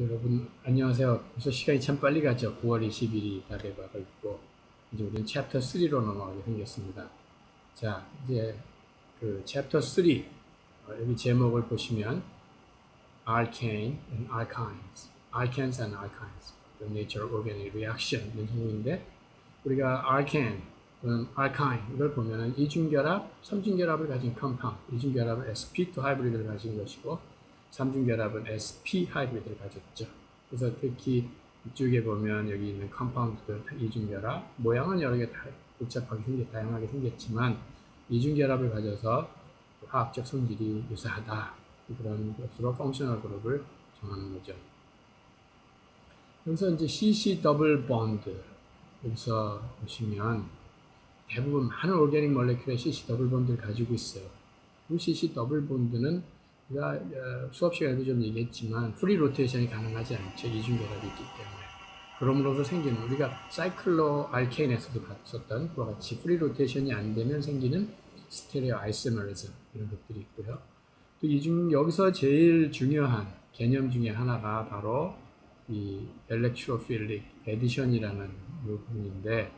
여러분 안녕하세요. 벌써 시간이 참 빨리 가죠. 9월 20일이 다 돼가고 있고 이제 우리는 챕터 3로 넘어가게 생겼습니다. 자 이제 그 챕터 3 어, 여기 제목을 보시면 Arcane and Archives, Arcanes and Archives, The Nature of Organic Reaction 이런 제목인데 우리가 Arcane 또는 Archine 이걸 보면은 이중결합, 삼중결합을 가진 컴파운드, 이중결합은 sp2 하이브리드를 가진 것이고 삼중결합은 sp 하이브리드를 가졌죠. 그래서 특히 이쪽에 보면 여기 있는 컴파운드들 이중결합 모양은 여러 개 다 복잡하게 생겼, 다양하게 생겼지만 이중결합을 가져서 화학적 성질이 유사하다 그런 것으로 펑셔널 그룹을 정하는 거죠. 여기서 이제 CC 더블 본드 여기서 보시면 대부분 많은 오르가닉 몰레큘의 CC 더블 본드를 가지고 있어요. 이 CC 더블 본드는 우리가 어, 수업 시간에도 좀 얘기했지만 프리 로테이션이 가능하지 않죠. 이중결합이 있기 때문에. 그럼으로써 생기는 우리가 사이클로 알케인에서도 봤었던 그와 같이 프리 로테이션이 안 되면 생기는 스테레오 아이소메리즘 이런 것들이 있고요. 또 이 중 여기서 제일 중요한 개념 중에 하나가 바로 이 엘렉트로필릭 에디션이라는 이 부분인데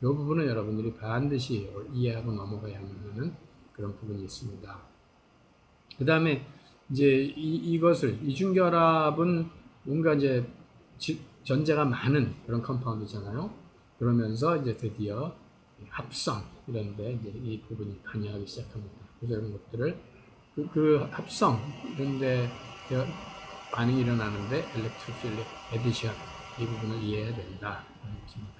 이 부분은 여러분들이 반드시 이해하고 넘어가야 하는 그런 부분이 있습니다. 그 다음에 이제 이, 이것을 이중결합은 뭔가 이제 지, 전제가 많은 그런 컴파운드잖아요. 그러면서 이제 드디어 합성 이런데 이제 이 부분이 관여하기 시작합니다. 그래서 이런 것들을 그, 그 합성 이런데 반응이 일어나는데 엘렉트로필릭 에디션 이 부분을 이해해야 된다. 이런 것입니다.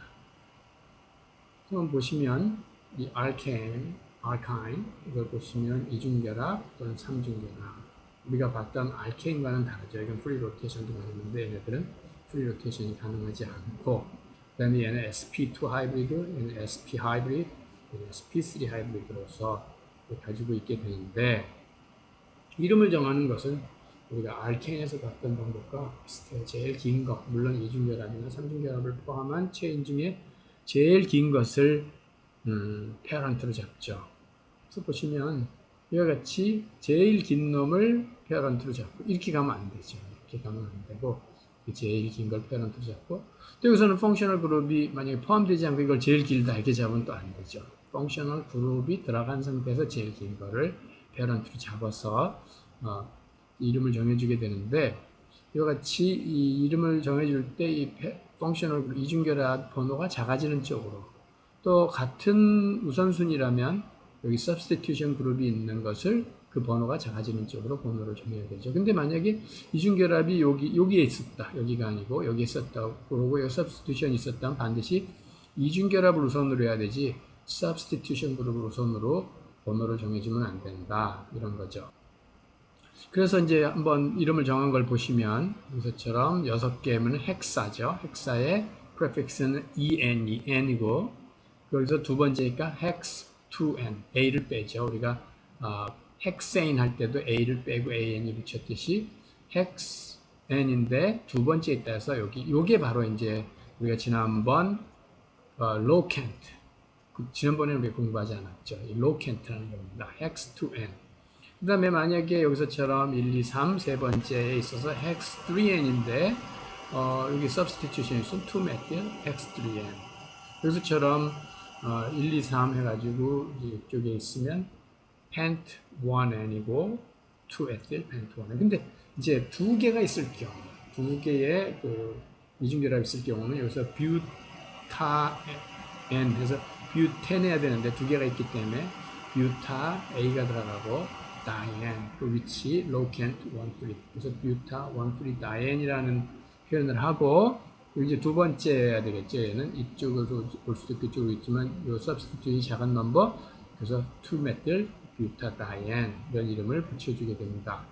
한번 보시면 이 알케인, 알카인 이걸 보시면 이중결합 또는 삼중결합 우리가 봤던 알케인과는 다르죠. 이건 프리 로테이션도 가능한데 얘네들은 프리 로테이션이 가능하지 않고 그 다음에 얘는 sp2 하이브리드, 얘는 sp 하이브리드, 얘는 sp3 하이브리드로서 가지고 있게 되는데 이름을 정하는 것은 우리가 알케인에서 봤던 방법과 비슷해요. 제일 긴 것, 물론 이중결합이나 삼중결합을 포함한 체인 중에 제일 긴 것을 음, 페어런트로 잡죠. 그래서 보시면 이와 같이 제일 긴 놈을 페어런트로 잡고 이렇게 가면 안 되죠. 이렇게 가면 안 되고 제일 긴 걸 페어런트로 잡고 또 여기서는 펑셔널 그룹이 만약에 포함되지 않고 이걸 제일 길다 이렇게 잡으면 또 안 되죠. 펑셔널 그룹이 들어간 상태에서 제일 긴 거를 페어런트로 잡아서 어, 이름을 정해주게 되는데 이와 같이 이 이름을 정해줄 때 이 펑셔널 이중결합 번호가 작아지는 쪽으로 또 같은 우선순위라면 여기 substitution 그룹이 있는 것을 그 번호가 작아지는 쪽으로 번호를 정해야 되죠. 근데 만약에 이중결합이 여기, 여기에 있었다. 여기가 아니고 여기에 있었다. 그러고 여기 substitution이 있었다면 반드시 이중결합을 우선으로 해야 되지 substitution 그룹을 우선으로 번호를 정해주면 안 된다. 이런 거죠. 그래서 이제 한번 이름을 정한 걸 보시면 여기서처럼 여섯 개면 헥사죠. 헥사의 prefix는 en, en이고 여기서 두 번째니까 hex 2n, a를 빼죠. 우리가 어, 헥세인 할 때도 a를 빼고 an이 붙였듯이 헥스n인데 두 번째 있다 해서 여기 요게 바로 이제 우리가 지난번 어, 로켄트 그 지난번에 우리 공부하지 않았죠. 이 로켄트라는 겁니다. hex 2n 그 다음에 만약에 여기서처럼 1, 2, 3 세 번째에 있어서 hex 3n인데 어, 여기 substitution 있으면 2methyl hex 3n 여기서처럼 어, 1, 2, 3 해가지고 이쪽에 있으면 pent 1n이고 2ethyl pent 1n. 근데 이제 두 개가 있을 경우, 두 개의 그 이중결합이 있을 경우는 여기서 뷰타 n 해서 뷰텐 해야 되는데 두 개가 있기 때문에 뷰타 a가 들어가고 다이엔 그 위치 로켄트 1,3 그래서 뷰타 1,3 다이엔이라는 표현을 하고 이제 두 번째 해야 되겠죠. 얘는 이쪽으로 올 수도 있고 이쪽으로 있지만 요 substitute이 작은 넘버 그래서 2메틸 뷰타다이엔 이런 이름을 붙여주게 됩니다.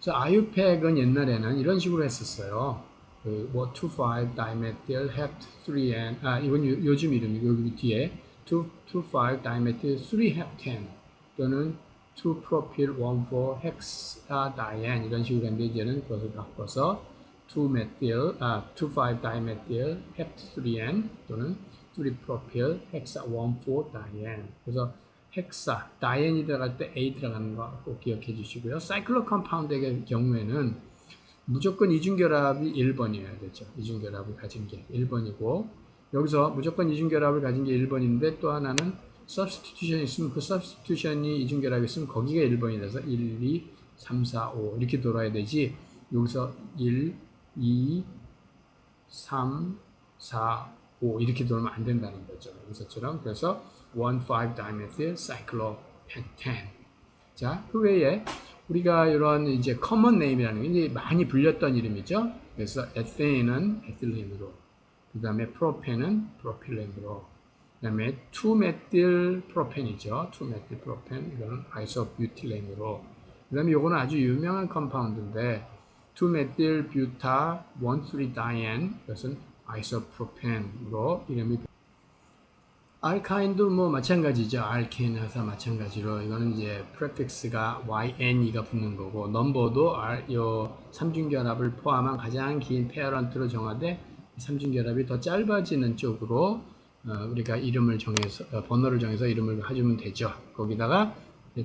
그래서 아유팩은 옛날에는 이런 식으로 했었어요. 그뭐 2,5 다이메틸 헵 3N 아 이건 요, 요즘 이름이고 여기 뒤에 2,5 다이메틸 3헵 10 또는 2-propyl 1,4 헥사다이엔 이런 식으로 했는데 이제는 그것을 바꿔서 2-methyl, 아, 2,5-dimethyl heptadene 또는 3-propyl hexa 1,4-diene. 그래서 헥사, 다이엔이 들어갈 때 A 들어가는 거 꼭 기억해 주시고요. 사이클로 컴파운드의 경우에는 무조건 이중결합이 1번이어야 되죠. 이중결합을 가진 게 1번이고 여기서 무조건 이중결합을 가진 게 1번인데 또 하나는 substitution이 있으면 그 substitution이 이중결합이 있으면 거기가 1번이라서 1, 2, 3, 4, 5 이렇게 돌아야 되지 여기서 1, 2, 3, 4, 5 이렇게 돌면 안 된다는 거죠. 여기서처럼 그래서 1, 5 dimethyl cyclopentane 자, 그 외에 우리가 이런 이제 커먼 네임이라는 게 이제 많이 불렸던 이름이죠. 그래서 에테인은 에틸렌으로, 그 다음에 프로펜은 프로필렌으로, 그 다음에 투메틸 프로펜이죠. 투메틸 프로펜, 이거는 아이소뷰틸렌으로, 그 다음에 요거는 아주 유명한 컴파운드인데, 투메틸 뷰타 1,3-다이엔, 이것은 아이소프로펜으로 이름이 알카인도 뭐 마찬가지죠. 알케인에서 마찬가지로 이거는 이제 프레픽스가 YNE가 붙는 거고 넘버도 R 요 삼중결합을 포함한 가장 긴 페어런트로 정하되 삼중결합이 더 짧아지는 쪽으로 어, 우리가 이름을 정해서 어, 번호를 정해서 이름을 해주면 되죠. 거기다가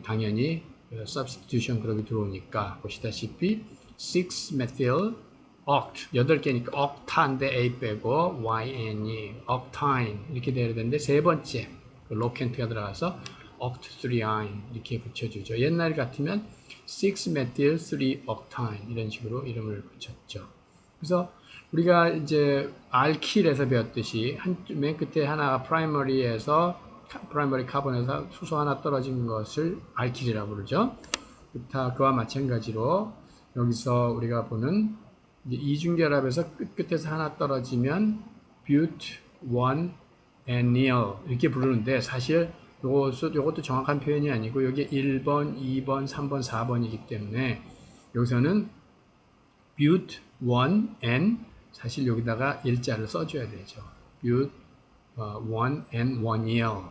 당연히 어, substitution 그룹이 들어오니까 보시다시피 6-methyl oct 8개니까 octa인데 a 빼고 yn이 octine 이렇게 돼야 되는데 세 번째 그 로켄트가 들어가서 octthreine 이렇게 붙여주죠. 옛날 같으면 6-methyl 3-octine 이런 식으로 이름을 붙였죠. 그래서 우리가 이제 알킬에서 배웠듯이 한맨 끝에 하나가 프라이머리에서 프라이머리 카본에서 수소 하나 떨어진 것을 알킬이라고 부르죠. 다 그와 마찬가지로 여기서 우리가 보는 이중결합에서 끝끝에서 하나 떨어지면 but, one, and near 이렇게 부르는데 사실 요것도 정확한 표현이 아니고 여기 1번, 2번, 3번, 4번이기 때문에 여기서는 but, one, and 사실 여기다가 일자를 써줘야 되죠. but, 어, one, and one year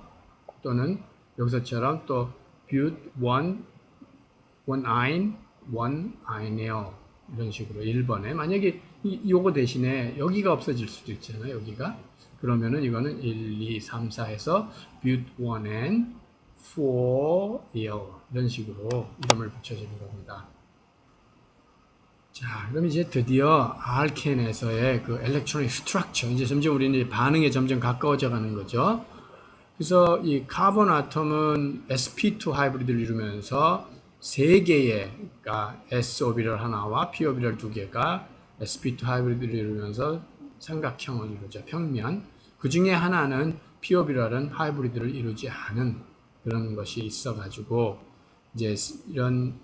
또는 여기서처럼 또 but, one, one one eye nail 이런 식으로 1번에 만약에 이, 요거 대신에 여기가 없어질 수도 있잖아요. 여기가 그러면은 이거는 1, 2, 3, 4에서 but 1 and 4 year 이런 식으로 이름을 붙여주는 겁니다. 자, 그럼 이제 드디어 알켄에서의 그 엘렉트로닉 스트럭처 이제 점점 우리는 반응에 점점 가까워져 가는 거죠. 그래서 이 카본 아톰은 sp2 하이브리드를 이루면서 세 개의 그러니까 S 오비럴 하나와 P 오비럴 두 개가 sp2 하이브리드를 이루면서 삼각형을 이루죠. 평면. 그 중에 하나는 P 오비럴은 하이브리드를 이루지 않은 그런 것이 있어 가지고 이제 이런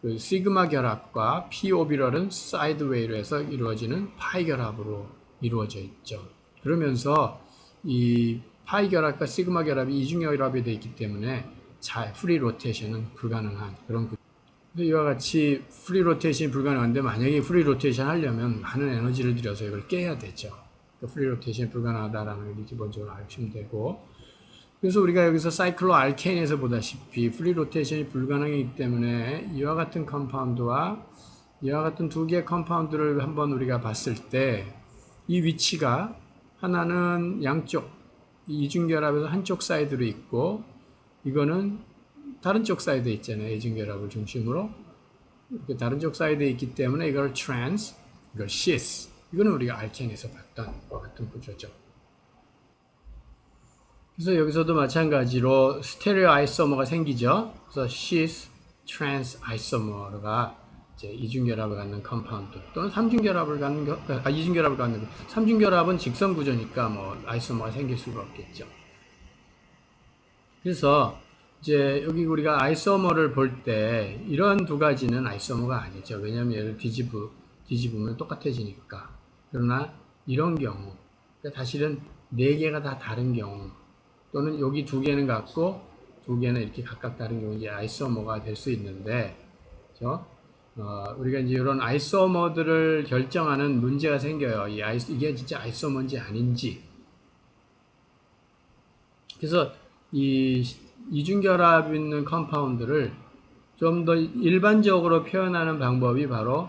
그 시그마 결합과 P 오비럴은 사이드웨이로 해서 이루어지는 파이 결합으로 이루어져 있죠. 그러면서 이 파이 결합과 시그마 결합이 이중 결합이 되어 있기 때문에 잘 프리 로테이션은 불가능한 그런 구. 근데 이와 같이 프리 로테이션이 불가능한데 만약에 프리 로테이션 하려면 많은 에너지를 들여서 이걸 깨야 되죠. 그러니까 프리 로테이션이 불가능하다라는 걸 기본적으로 아시면 되고 그래서 우리가 여기서 사이클로 알케인에서 보다시피 프리 로테이션이 불가능이기 때문에 이와 같은 컴파운드와 이와 같은 두 개의 컴파운드를 한번 우리가 봤을 때 이 위치가 하나는 양쪽 이중결합에서 한쪽 사이드로 있고 이거는 다른 쪽 사이드에 있잖아요. 이중결합을 중심으로 이렇게 다른 쪽 사이드에 있기 때문에 이걸 trans, 이걸 cis 이거는 우리가 알켄에서 봤던 것 같은 구조죠. 그래서 여기서도 마찬가지로 스테레오 아이소머가 생기죠. 그래서 cis, trans 아이소머가 이제 이중결합을 갖는 컴파운드 또는 삼중결합을 갖는 아 이중결합을 갖는 삼중결합은 직선 구조니까 뭐 아이소머가 생길 수가 없겠죠. 그래서 이제 여기 우리가 아이소머를 볼 때 이런 두 가지는 아이소머가 아니죠. 왜냐하면 얘를 뒤집으, 뒤집으면 똑같아지니까. 그러나 이런 경우, 그러니까 사실은 네 개가 다 다른 경우, 또는 여기 두 개는 같고 두 개는 이렇게 각각 다른 경우 이제 아이소머가 될 수 있는데, 그렇죠? 어, 우리가 이제 이런 아이소머들을 결정하는 문제가 생겨요. 이 아이, 이게 진짜 아이소머인지 아닌지. 그래서 이 이중결합 있는 컴파운드를 좀 더 일반적으로 표현하는 방법이 바로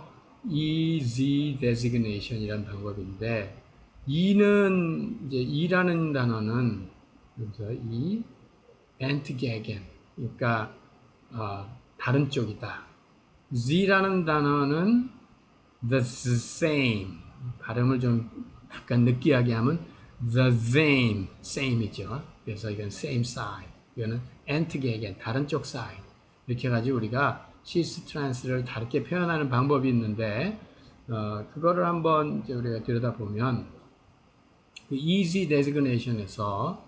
EZ designation이라는 방법인데 E는 이제 E라는 단어는 그래서 E entgegen 그러니까 어, 다른 쪽이다. Z라는 단어는 the same 발음을 좀 약간 느끼하게 하면 the same same이죠. 그래서 이건 same side 이거는 antic again 다른 쪽 side 이렇게 가지고 우리가 시스 트랜스를 다르게 표현하는 방법이 있는데 어, 그거를 한번 우리가 들여다보면 그 easy designation에서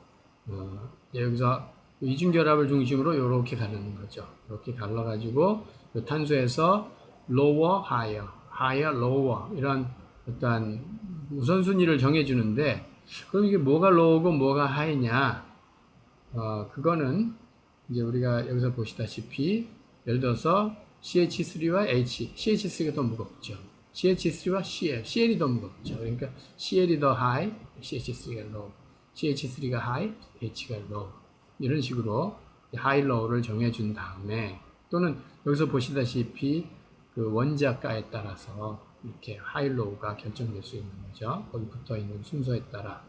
어, 여기서 이중결합을 중심으로 이렇게 가르는 거죠. 이렇게 갈라가지고 그 탄소에서 lower, higher, higher, lower 이런 어떤 우선순위를 정해주는데 그럼 이게 뭐가 low고 뭐가 high냐? 어, 그거는 이제 우리가 여기서 보시다시피 예를 들어서 CH3와 H, CH3가 더 무겁죠. CH3와 CL, CL이 더 무겁죠. 그러니까 CL이 더 high, CH3가 low. CH3가 high, H가 low. 이런 식으로 high, low를 정해준 다음에 또는 여기서 보시다시피 그 원자가에 따라서 이렇게 high, low가 결정될 수 있는 거죠. 거기 붙어 있는 순서에 따라.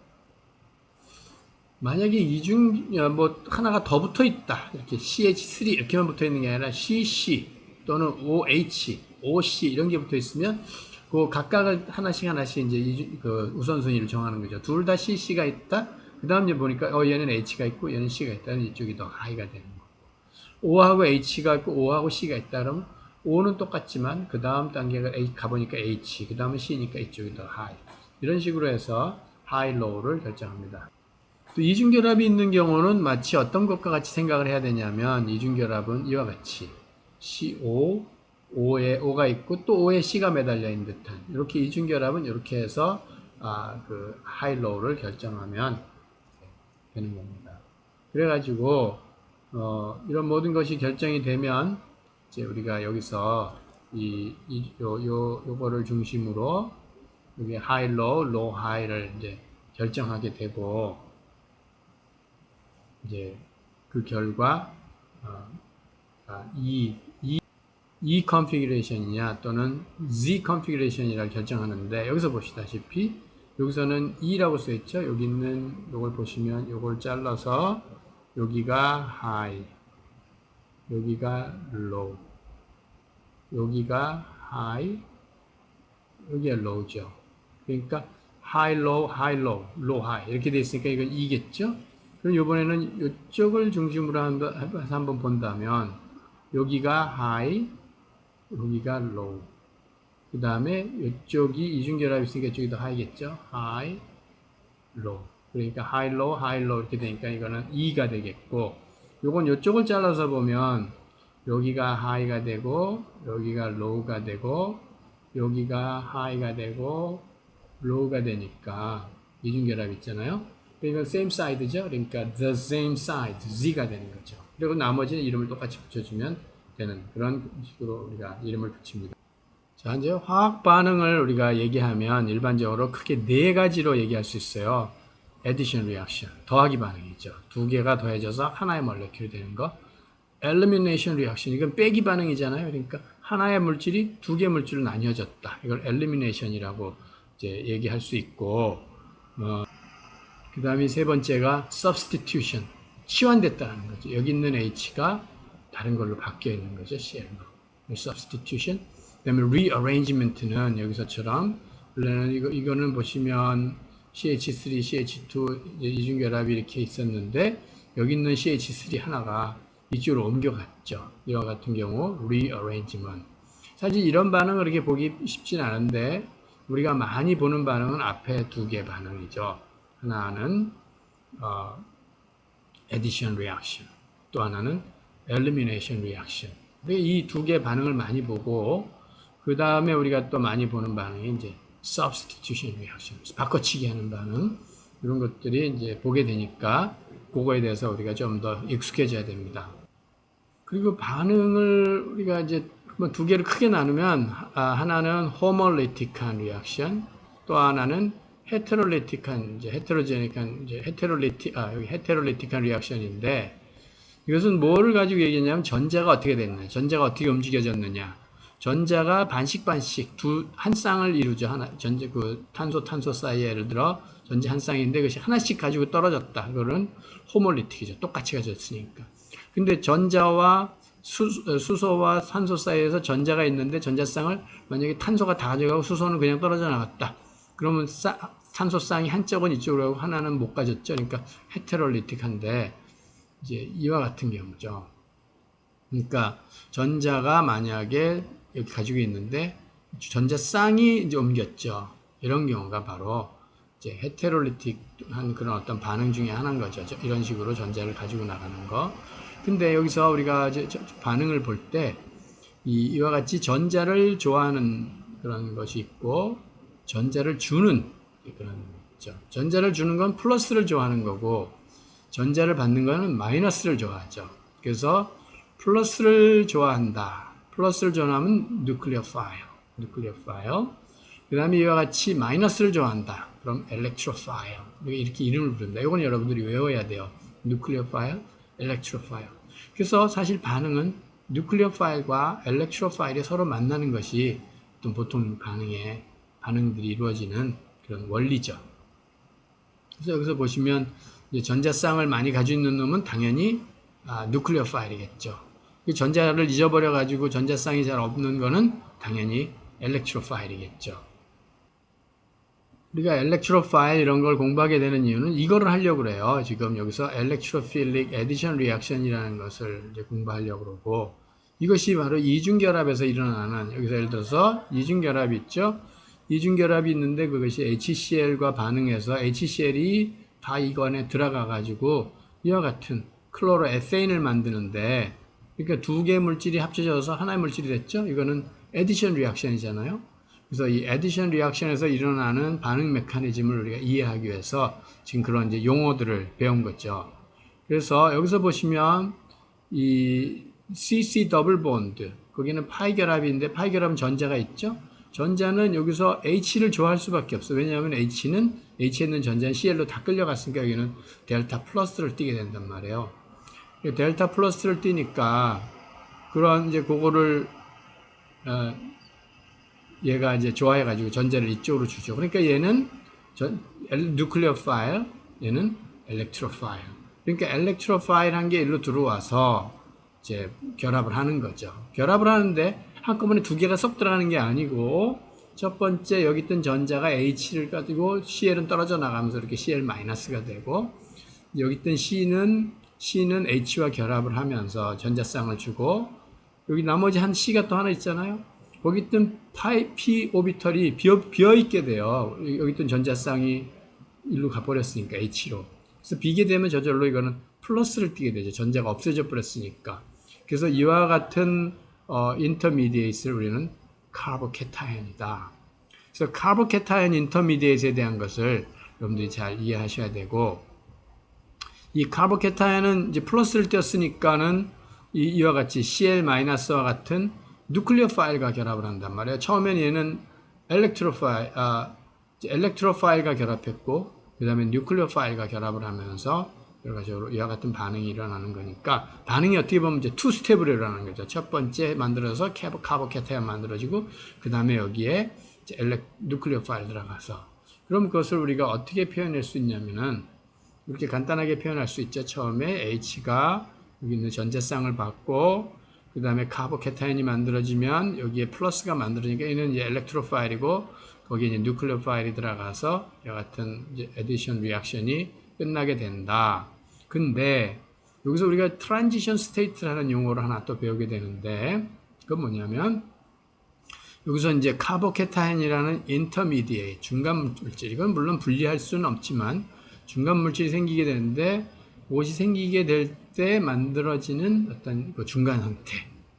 만약에 이중 어, 뭐 하나가 더 붙어 있다 이렇게 CH3 이렇게만 붙어 있는 게 아니라 CC 또는 OH, OC 이런 게 붙어 있으면 그 각각을 하나씩 하나씩 이제 이중- 그 우선순위를 정하는 거죠. 둘 다 CC가 있다. 그 다음 이제 보니까 어 얘는 H가 있고 얘는 C가 있다. 이쪽이 더 하이가 되는 거고. O하고 H가 있고 O하고 C가 있다. 그러면 O는 똑같지만 그 다음 단계가 A 가보니까 H, 그 다음은 C니까 이쪽이 더 하이. 이런 식으로 해서 하이, 로우를 결정합니다. 또 이중결합이 있는 경우는 마치 어떤 것과 같이 생각을 해야 되냐면 이중결합은 이와 같이 CO, O에 O가 있고 또 O에 C가 매달려 있는 듯한 이렇게 이중결합은 이렇게 해서 아, 그 하이 로우를 결정하면 되는 겁니다. 그래가지고 어, 이런 모든 것이 결정이 되면 이제 우리가 여기서 이, 이 요, 요, 요거를 중심으로 여기 하이 로우, 로우 하이를 이제 결정하게 되고 이제 그 결과 어, 아, 이, 이, 이 컨피그레이션이냐 또는 Z 컨피그레이션이라 결정하는데 여기서 보시다시피 여기서는 E라고 써 있죠. 여기 있는 요걸 보시면 요걸 잘라서 여기가 high, 여기가 low, 여기가 high, 여기가 low죠. 그러니까 high, low, high, low, low, high 이렇게 돼 있으니까 이건 E겠죠. 그럼 이번에는 이쪽을 중심으로 한번, 해서 한번 본다면 여기가 high, 여기가 low. 그 다음에 이쪽이 이중결합이 있으니까 이쪽이 더 high겠죠. high, low. 그러니까 high, low, high, low 이렇게 되니까 이거는 2가 되겠고 요건 이쪽을 잘라서 보면 여기가 high가 되고 여기가 low가 되고 여기가 high가 되고 low가 되니까 이중결합 있잖아요. 그러니까 same side죠. 그러니까 the same side, Z가 되는 거죠. 그리고 나머지는 이름을 똑같이 붙여주면 되는 그런 식으로 우리가 이름을 붙입니다. 자, 이제 화학 반응을 우리가 얘기하면 일반적으로 크게 네 가지로 얘기할 수 있어요. addition reaction, 더하기 반응이죠. 두 개가 더해져서 하나의 몰레큘이 되는 거. elimination reaction, 이건 빼기 반응이잖아요. 그러니까 하나의 물질이 두개 물질로 나뉘어졌다. 이걸 elimination이라고 이제 얘기할 수 있고, 어, 그 다음에 세 번째가 substitution, 치환됐다는 거죠. 여기 있는 H가 다른 걸로 바뀌어 있는 거죠. CL로. substitution. 그 다음에 rearrangement는 여기서처럼 원래는 이거, 이거는 보시면 CH3, CH2 이중결합이 이렇게 있었는데 여기 있는 CH3 하나가 이쪽으로 옮겨갔죠. 이와 같은 경우 rearrangement. 사실 이런 반응을 이렇게 보기 쉽진 않은데 우리가 많이 보는 반응은 앞에 두 개 반응이죠. 하나는 어, addition reaction, 또 하나는 elimination reaction. 이 두개 반응을 많이 보고 그 다음에 우리가 또 많이 보는 반응이 이제 substitution reaction, 바꿔치기 하는 반응 이런 것들이 이제 보게 되니까 그거에 대해서 우리가 좀 더 익숙해져야 됩니다. 그리고 반응을 우리가 이제 두 개를 크게 나누면 아, 하나는 homolytic한 reaction, 또 하나는 heterolytic한 이제 heterogenic한 이제 heterolytic 아 여기 heterolytic한 reaction인데 이것은 뭐를 가지고 얘기했냐면 전자가 어떻게 됐느냐, 전자가 어떻게 움직여졌느냐. 전자가 반씩 반씩 두 한 쌍을 이루죠. 하나 전자 그 탄소 탄소 사이에 예를 들어 전자 한 쌍인데 그것이 하나씩 가지고 떨어졌다. 그거는 호몰리틱이죠. 똑같이 가졌으니까. 근데 전자와 수, 수소와 산소 사이에서 전자가 있는데 전자쌍을 만약에 탄소가 다 가져가고 수소는 그냥 떨어져 나갔다. 그러면 싸, 탄소 쌍이 한쪽은 이쪽으로 가고 하나는 못 가졌죠. 그러니까 헤테롤리틱한데 이제 이와 같은 경우죠. 그러니까 전자가 만약에 여기 가지고 있는데 전자 쌍이 이제 옮겼죠. 이런 경우가 바로 이제 헤테롤리틱한 그런 어떤 반응 중에 하나인 거죠. 저- 이런 식으로 전자를 가지고 나가는 거. 근데 여기서 우리가 이제 저- 반응을 볼 때 이와 같이 전자를 좋아하는 그런 것이 있고 전자를 주는 그런 거죠. 전자를 주는 건 플러스를 좋아하는 거고 전자를 받는 거는 마이너스를 좋아하죠. 그래서 플러스를 좋아한다. 플러스를 좋아하면 nuclear file, nuclear file. 그 다음에 이와 같이 마이너스를 좋아한다. 그럼 electrophile. 이렇게 이름을 부른다. 이건 여러분들이 외워야 돼요. nucleophile, electrophile. 그래서 사실 반응은 nucleophile과 electrophile이 서로 만나는 것이 보통 반응의 반응들이 이루어지는 그런 원리죠. 그래서 여기서 보시면 전자쌍을 많이 가지고 있는 놈은 당연히 아, nucleophile이겠죠. 그 전자를 잊어버려 가지고 전자쌍이 잘 없는 거는 당연히 electrophile이겠죠. 우리가 electrophile 이런 걸 공부하게 되는 이유는 이거를 하려고 그래요. 지금 여기서 electrophilic addition reaction이라는 것을 공부하려고 그러고 이것이 바로 이중결합에서 일어나는 여기서 예를 들어서 이중결합이 있죠. 이중결합이 있는데 그것이 HCl과 반응해서 HCl이 다 이거 안에 들어가 가지고 이와 같은 클로로에세인을 만드는데 그러니까 두 개의 물질이 합쳐져서 하나의 물질이 됐죠. 이거는 에디션 리액션이잖아요. 그래서 이 에디션 리액션에서 일어나는 반응 메커니즘을 우리가 이해하기 위해서 지금 그런 이제 용어들을 배운 거죠. 그래서 여기서 보시면 이 CC 더블 본드 거기는 파이 결합인데 파이 결합은 전자가 있죠. 전자는 여기서 H를 좋아할 수밖에 없어. 왜냐하면 H는 H에 있는 전자는 Cl로 다 끌려갔으니까 여기는 델타 플러스를 띠게 된단 말이에요. 델타 플러스를 띠니까 그런 이제 그거를 어, 얘가 이제 좋아해가지고 전자를 이쪽으로 주죠. 그러니까 얘는 전 누클리어 파일, 얘는 엘렉트로 파일. 그러니까 엘렉트로 파일 한 게 일로 들어와서 이제 결합을 하는 거죠. 결합을 하는데 한꺼번에 두 개가 쏙 들어가는 게 아니고 첫 번째 여기 있던 전자가 H를 가지고 Cl은 떨어져 나가면서 이렇게 Cl-가 되고 여기 있던 C는 C는 H와 결합을 하면서 전자쌍을 주고 여기 나머지 한 C가 또 하나 있잖아요. 거기 있던 파이, P 오비털이 비어, 비어 있게 돼요. 여기 있던 전자쌍이 일로 가버렸으니까 H로. 그래서 비게 되면 저절로 이거는 플러스를 띠게 되죠. 전자가 없어져 버렸으니까. 그래서 이와 같은 어, 인터미디에이트를 우리는 카보케타연이다. 그래서 카보케타연 인터미디에이트에 대한 것을 여러분들이 잘 이해하셔야 되고 이 카보케타연은 이제 플러스를 띄었으니까는 이, 이와 같이 Cl-와 같은 누클리어 파일과 결합을 한단 말이에요. 처음엔 얘는 엘렉트로 파일, 아, 엘렉트로 파일과 결합했고, 그 다음에 뉴클리어 파일과 결합을 하면서 결과적으로 이와 같은 반응이 일어나는 거니까 반응이 어떻게 보면 이제 투 스텝으로 일어나는 거죠. 첫 번째 만들어서 카보, 카보케타연 만들어지고 그 다음에 여기에 엘렉, 뉴클리어 파일 들어가서 그럼 그것을 우리가 어떻게 표현할 수 있냐면은 이렇게 간단하게 표현할 수 있죠. 처음에 H가 여기 있는 전자쌍을 받고 그 다음에 카보케타인이 만들어지면 여기에 플러스가 만들어지니까 얘는 이제 엘렉트로 파일이고 거기에 이제 뉴클리어 파일이 들어가서 같은 이제 에디션 리액션이 끝나게 된다. 근데 여기서 우리가 트랜지션 스테이트라는 용어를 하나 또 배우게 되는데 그건 뭐냐면 여기서 이제 카보케타인이라는 인터미디에이 중간 물질 이건 물론 분리할 수는 없지만 중간 물질이 생기게 되는데 그것이 생기게 될 때 만들어지는 어떤 그 중간 형태.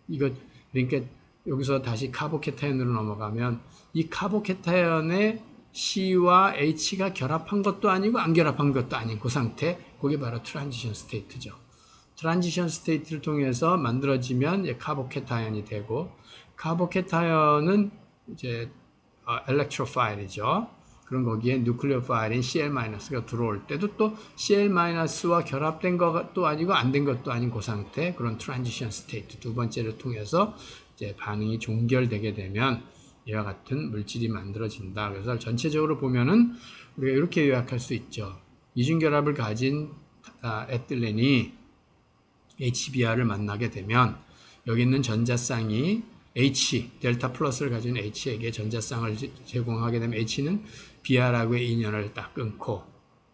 이거 그러니까 여기서 다시 카보케타연으로 넘어가면 이 카보케타연의 C와 H가 결합한 것도 아니고 안 결합한 것도 아닌 그 상태 그게 바로 트랜지션 스테이트죠. 트랜지션 스테이트를 통해서 만들어지면 카보케타연이 되고 카보케타연은 이제 어, 엘렉트로파일이죠. 그럼 거기에 누클리어 파일인 Cl-가 들어올 때도 또 Cl-와 결합된 것도 아니고 안 된 것도 아닌 그 상태 그런 트랜지션 스테이트 두 번째를 통해서 이제 반응이 종결되게 되면 이와 같은 물질이 만들어진다. 그래서 전체적으로 보면은 우리가 이렇게 요약할 수 있죠. 이중결합을 가진 아, 에틸렌이 HBr을 만나게 되면 여기 있는 전자쌍이 H, 델타 플러스를 가진 H에게 전자쌍을 제- 제공하게 되면 H는 Br하고의 인연을 딱 끊고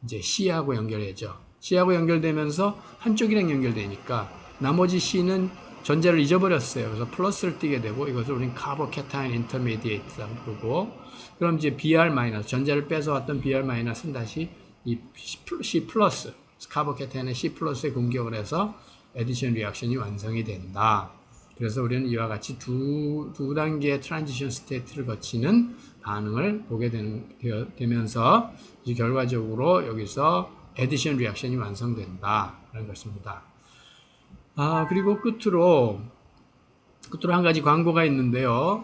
이제 C하고 연결해죠. C하고 연결되면서 한쪽이랑 연결되니까 나머지 C는 전자를 잊어버렸어요. 그래서 플러스를 띄게 되고 이것을 우린 카보캐타인 인터미디에이트라고 부르고 그럼 이제 Br 전자를 뺏어왔던 Br 마이너스는 다시 이 C 플러스 카보캐타인의 C 플러스에 공격을 해서 에디션 리액션이 완성이 된다. 그래서 우리는 이와 같이 두, 두 단계의 트랜지션 스테이트를 거치는 반응을 보게 되는, 되어, 되면서 이제 결과적으로 여기서 에디션 리액션이 완성된다. 라는 것입니다. 아, 그리고 끝으로, 끝으로 한 가지 광고가 있는데요.